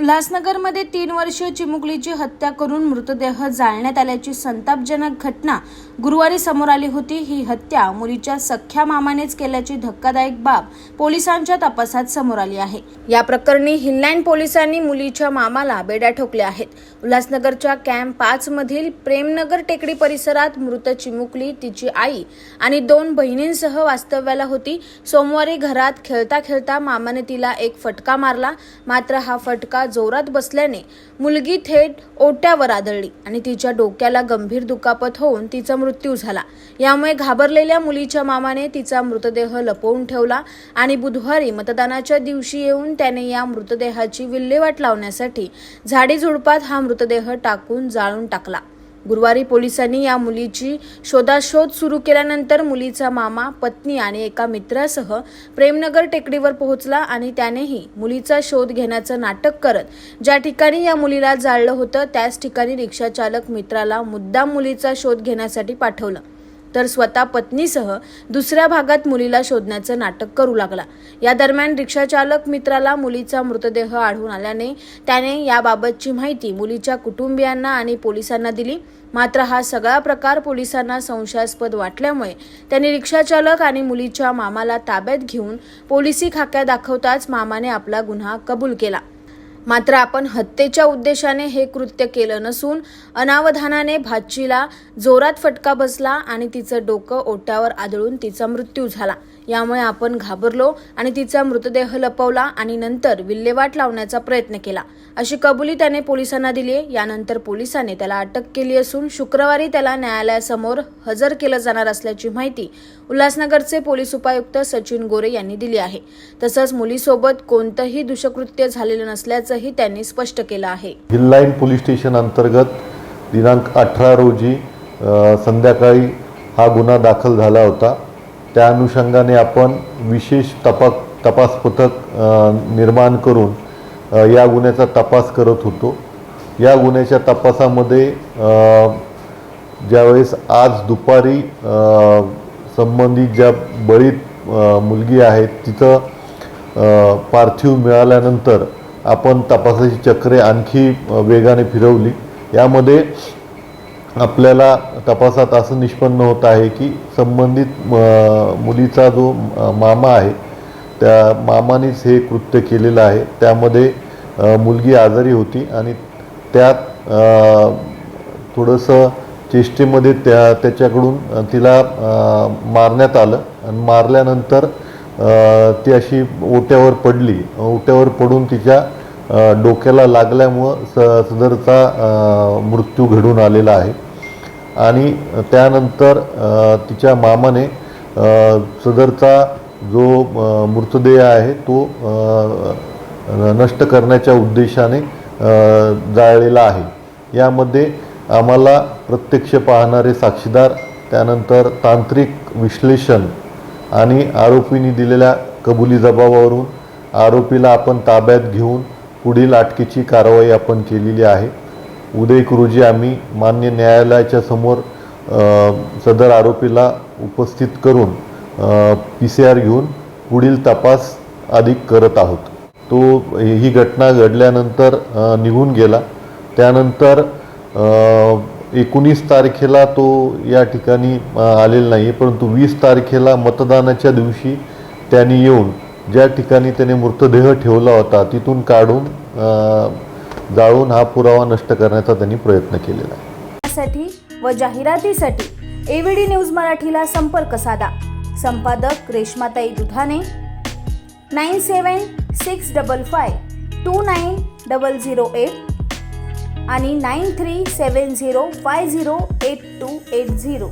उल्हासनगरमध्ये तीन वर्षीय चिमुकलीची हत्या करून मृतदेह जाळण्यात आल्याची संतापजनक घटना गुरुवारी समोर आली होती. ही हत्या मुलीच्या सख्ख्या मामानेच केल्याची धक्कादायक बाब पोलिसांच्या तपासात समोर आली आहे. या प्रकरणी हिललँड पोलिसांनी मुलीच्या मामाला बेड्या ठोकल्या आहेत. उल्हासनगरच्या कॅम्प पाच मधील प्रेमनगर टेकडी परिसरात मृत चिमुकली तिची आई आणि दोन बहिणींसह वास्तव्याला होती. सोमवारी घरात खेळता खेळता मामाने तिला एक फटका मारला. मात्र हा फटका जोरात बसल्याने मुलगी थेट ओट्यावर आदळली आणि तिच्या डोक्याला गंभीर दुखापत होऊन तिचा मृत्यू झाला. यामुळे घाबरलेल्या मुलीच्या मामाने तिचा मृतदेह लपवून ठेवला आणि बुधवारी मतदानाच्या दिवशी येऊन त्याने या मृतदेहाची विल्हेवाट लावण्यासाठी झाडी झुडपात हा मृतदेह टाकून जाळून टाकला. गुरुवारी पोलिसांनी या मुलीची शोधाशोध सुरू केल्यानंतर मुलीचा मामा पत्नी आणि एका मित्रासह प्रेमनगर टेकडीवर पोहोचला आणि त्यानेही मुलीचा शोध घेण्याचं नाटक करत ज्या ठिकाणी या मुलीला जाळलं होतं त्याच ठिकाणी रिक्षाचालक मित्राला मुद्दाम मुलीचा शोध घेण्यासाठी पाठवलं. तर स्वतः पत्नीसह दुसऱ्या भागात मुलीला शोधण्याचं नाटक करू लागला. या दरम्यान रिक्षाचालक मित्राला मुलीचा मृतदेह आढळून आल्याने त्याने याबाबतची माहिती मुलीच्या कुटुंबियांना आणि पोलिसांना दिली. मात्र हा सगळा प्रकार पोलिसांना संशयास्पद वाटल्यामुळे त्यांनी रिक्षाचालक आणि मुलीच्या मामाला ताब्यात घेऊन पोलिसी खाक्या दाखवताच मामाने आपला गुन्हा कबूल केला. मात्र आपण हत्येच्या उद्देशाने हे कृत्य केलं नसून अनावधानाने भाचीला जोरात फटका बसला आणि तिचं डोकं ओट्यावर आदळून तिचा मृत्यू झाला. यामुळे आपण घाबरलो आणि तिचा मृतदेह लपवला आणि नंतर विल्हेवाट लावण्याचा प्रयत्न केला. अशी कबुली त्याने पोलिसांना दिली आहे. यानंतर पोलिसांनी त्याला अटक केली असून शुक्रवारी त्याला न्यायालयासमोर हजर केलं जाणार असल्याची माहिती उल्हासनगरचे पोलीस उपायुक्त सचिन गोरे यांनी दिली आहे. तसंच मुलीसोबत कोणतंही दुष्कृत्य झालेलं नसल्याचंही त्यांनी स्पष्ट केलं आहे. हिललाईन पोलीस स्टेशन अंतर्गत दिनांक अठरा रोजी संध्याकाळी हा गुन्हा दाखल झाला होता. त्या अनुषंगाने आपण विशेष तपास तपास पथक निर्माण करून या गुन्ह्याचा तपास करत होतो. या गुन्ह्याच्या तपासामध्ये ज्यावेळेस आज दुपारी संबंधित ज्या बळीत मुलगी आहे तिचं पार्थिव मिळाल्यानंतर आपण तपासाची चक्रे आणखी वेगाने फिरवली. यामध्ये आपल्याला तपासात असं निष्पन्न होत आहे की संबंधित मुलीचा जो मामा आहे त्या मामानेच हे कृत्य केलेलं आहे. त्यामध्ये मुलगी आजारी होती आणि त्यात थोडंसं चेष्टेमध्ये त्या त्याच्याकडून तिला मारण्यात आलं आणि मारल्यानंतर ती अशी ओट्यावर पडली. ओट्यावर पडून तिच्या डोक्याला लागल्यामुळं स सदरचा मृत्यू घडून आलेला आहे. आणि त्यानंतर तिच्या मामाने सदरचा जो मृतदेह आहे तो नष्ट करण्याच्या उद्देशाने जाळलेला आहे. यामध्ये आम्हाला प्रत्यक्ष पाहणारे साक्षीदार त्यानंतर तांत्रिक विश्लेषण आणि आरोपींनी दिलेल्या कबुली जबाबावरून आरोपीला आपण ताब्यात घेऊन पुढील अटकेची कारवाई आपण केलेली आहे. उद्या रोजी आम्ही मान्य न्यायालयाच्या समोर सदर आरोपीला उपस्थित करून पी सी आर घेऊन पुढील तपास अधिक करत आहोत. तो ही घटना घडल्यानंतर निघून गेला. त्यानंतर एकोणीस तारखेला तो या ठिकाणी आलेला नाही आहे परंतु वीस तारखेला मतदानाच्या दिवशी त्यांनी येऊन ज्या ठिकाणी त्याने मृतदेह ठेवला होता तिथून काढून जाळून हा पुरावा नष्ट करण्याचा त्यांनी प्रयत्न केलेला आहे. साठी व जाहिरातीसाठी एव्हीडी न्यूज मराठीला संपर्क साधा. संपादक Reshmatai Dudhane nine seven six double five two nine double zero eight आणि nine three seven zero five zero eight two eight zero.